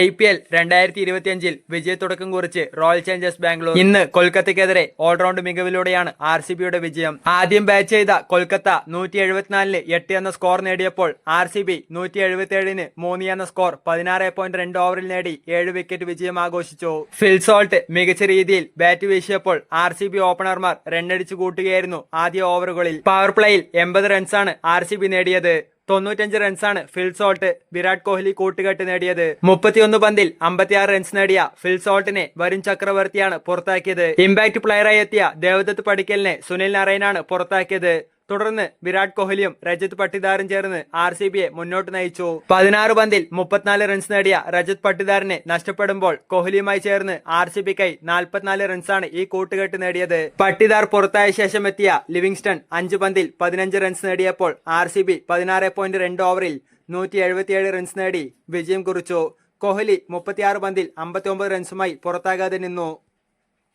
I P L രണ്ടായിരത്തി ഇരുപത്തിയഞ്ചിൽ വിജയത്തുടക്കം കുറിച്ച് റോയൽ ചലഞ്ചേഴ്സ് ബാംഗ്ലൂർ. ഇന്ന് കൊൽക്കത്തയ്ക്കെതിരെ ഓൾറൗണ്ട് മികവിലൂടെയാണ് ആർ സി ബിയുടെ വിജയം. ആദ്യം ബാറ്റ് ചെയ്ത കൊൽക്കത്ത നൂറ്റി എഴുപത്തിനാലിന് എട്ട് എന്ന സ്കോർ നേടിയപ്പോൾ ആർ സി ബി നൂറ്റി എഴുപത്തിയേഴിന് മൂന്ന് എന്ന സ്കോർ പതിനാറ് പോയിന്റ് രണ്ട് ഓവറിൽ നേടി ഏഴ് വിക്കറ്റ് വിജയം ആഘോഷിച്ചു. ഫിൽസോൾട്ട് മികച്ച രീതിയിൽ ബാറ്റ് വീശിയപ്പോൾ ആർ സി ബി ഓപ്പണർമാർ റണ്ണടിച്ചു കൂട്ടുകയായിരുന്നു ആദ്യ ഓവറുകളിൽ. പവർ പ്ലേയിൽ എൺപത് റൺസാണ് ആർ സി ബി നേടിയത്. തൊണ്ണൂറ്റഞ്ച് റൺസാണ് ഫിൽ സോൾട്ട് വിരാട് കോഹ്ലി കൂട്ടുകെട്ട് നേടിയത്. മുപ്പത്തിയൊന്ന് പന്തിൽ അമ്പത്തിയാറ് റൺസ് നേടിയ ഫിൽ സോൾട്ടിനെ വരുൺ ചക്രവർത്തിയാണ് പുറത്താക്കിയത്. ഇമ്പാക്ട് പ്ലെയറായി എത്തിയ ദേവദത്ത് പടിക്കലിനെ സുനിൽ നാരായണാണ് പുറത്താക്കിയത്. തുടർന്ന് വിരാട് കോഹ്ലിയും രജത് പട്ടിദാറും ചേർന്ന് ആർ സി ബിയെ മുന്നോട്ട് നയിച്ചു. പതിനാറ് പന്തിൽ മുപ്പത്തിനാല് റൺസ് നേടിയ രജത് പട്ടിദാറിനെ നഷ്ടപ്പെടുമ്പോൾ കോഹ്ലിയുമായി ചേർന്ന് ആർ സി ബിക്കായി നാൽപ്പത്തിനാല് റൺസാണ് ഈ കൂട്ടുകെട്ട് നേടിയത്. പട്ടിദാർ പുറത്തായ ശേഷം എത്തിയ ലിവിങ്സ്റ്റൺ അഞ്ച് പന്തിൽ പതിനഞ്ച് റൺസ് നേടിയപ്പോൾ ആർ സി ബി പതിനാറ് പോയിന്റ് രണ്ട് ഓവറിൽ നൂറ്റി എഴുപത്തിയേഴ് റൺസ് നേടി വിജയം കുറിച്ചു. കോഹ്ലി മുപ്പത്തിയാറ് പന്തിൽ അമ്പത്തി ഒമ്പത് റൺസുമായി പുറത്താകാതെ നിന്നു.